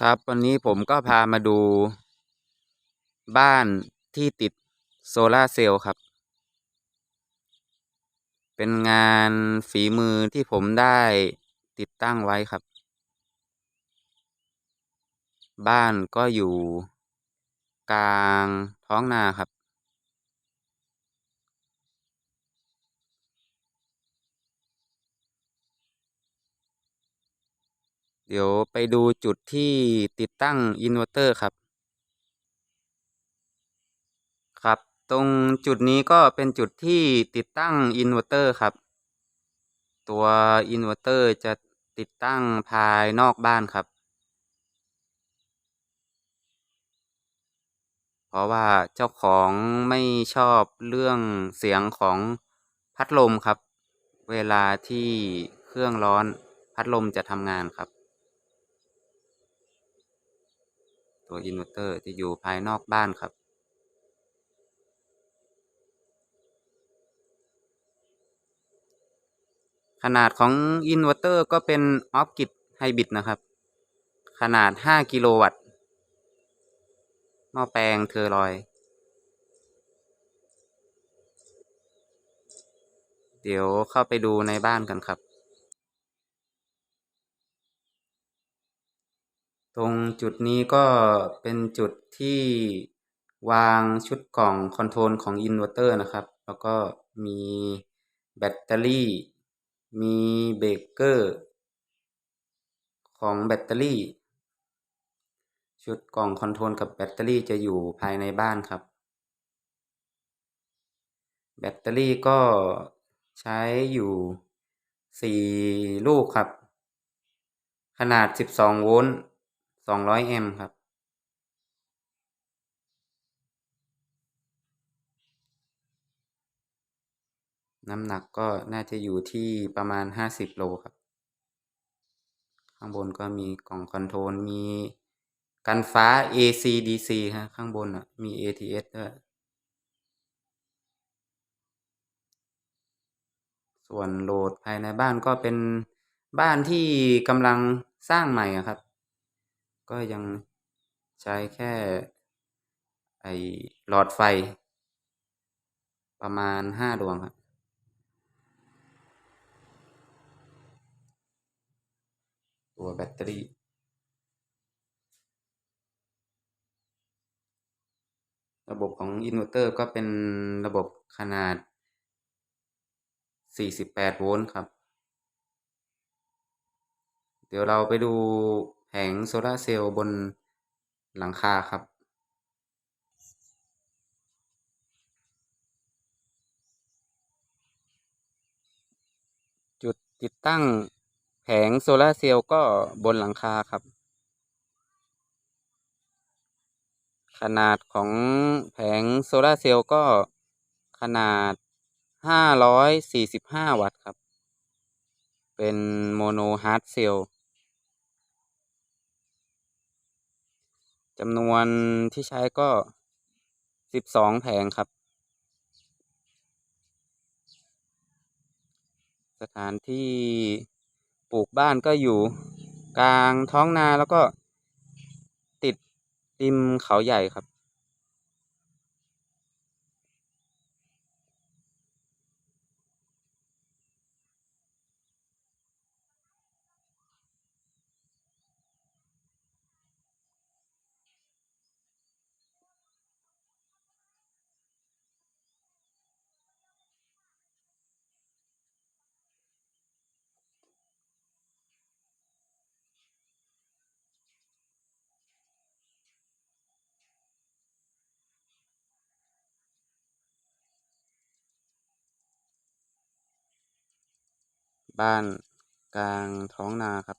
ครับ วันนี้ผมก็พามาดู บ้านที่ติดโซลาเซลล์ครับ เป็นงานฝีมือที่ผมได้ติดตั้งไว้ครับ บ้านก็อยู่กลางท้องนาครับ เดี๋ยวไปดูจุดที่ติดตั้งอินเวอร์เตอร์ครับ ครับ ตรงจุดนี้ก็เป็นจุดที่ติดตั้งอินเวอร์เตอร์ครับ ตัวอินเวอร์เตอร์จะติดตั้งภายนอกบ้านครับ เพราะว่าเจ้าของไม่ชอบเรื่องเสียงของพัดลมครับ เวลาที่เครื่องร้อนพัดลมจะทำงานครับ ตัวอินเวอร์เตอร์จะอยู่ภายนอกบ้านครับ ขนาดของอินเวอร์เตอร์ก็เป็นออฟกิดไฮบริดนะครับ ขนาด 5 กิโลวัตต์หม้อแปลงเทอร์ลอย เดี๋ยวเข้าไปดูในบ้านกันครับ ตรงจุดนี้ก็เป็นจุดที่วางชุดกล่องคอนโทรลของอินเวอร์เตอร์นะครับ แล้วก็มีแบตเตอรี่ มีเบรกเกอร์ของแบตเตอรี่ ชุดกล่องคอนโทรลกับแบตเตอรี่จะอยู่ภายในบ้านครับ แบตเตอรี่ก็ใช้อยู่สี่ลูกครับ ขนาดสิบสองโวลต์ สองร้อยแอมป์ครับ น้ำหนักก็น่าจะอยู่ที่ประมาณห้าสิบโลครับ ข้างบนก็มีกล่องคอนโทรล มีกันฟ้า AC DC ฮะข้างบนอะ มี ATS ด้วยส่วนโหลดภายในบ้านก็เป็นบ้านที่กำลังสร้างใหม่ครับ ก็ยังใช้แค่ไอหลอดไฟ ประมาณห้าดวงครับ ตัวแบตเตอรี่ระบบของอินเวอร์เตอร์ก็เป็นระบบขนาด 48 โวลต์ครับ เดี๋ยวเราไปดู แผงโซลาเซลล์บนหลังคาครับ จุดติดตั้งแผงโซลาเซลล์ก็บนหลังคาครับ ขนาดของแผงโซลาเซลล์ก็ขนาด 545 วัตต์ครับ เป็นโมโนฮาร์ดเซลล์ จำนวนที่ใช้ก็สิบสองแผงครับ สถานที่ปลูกบ้านก็อยู่กลางท้องนาแล้วก็ติดริมเขาใหญ่ครับ บ้านกลางท้องนาครับ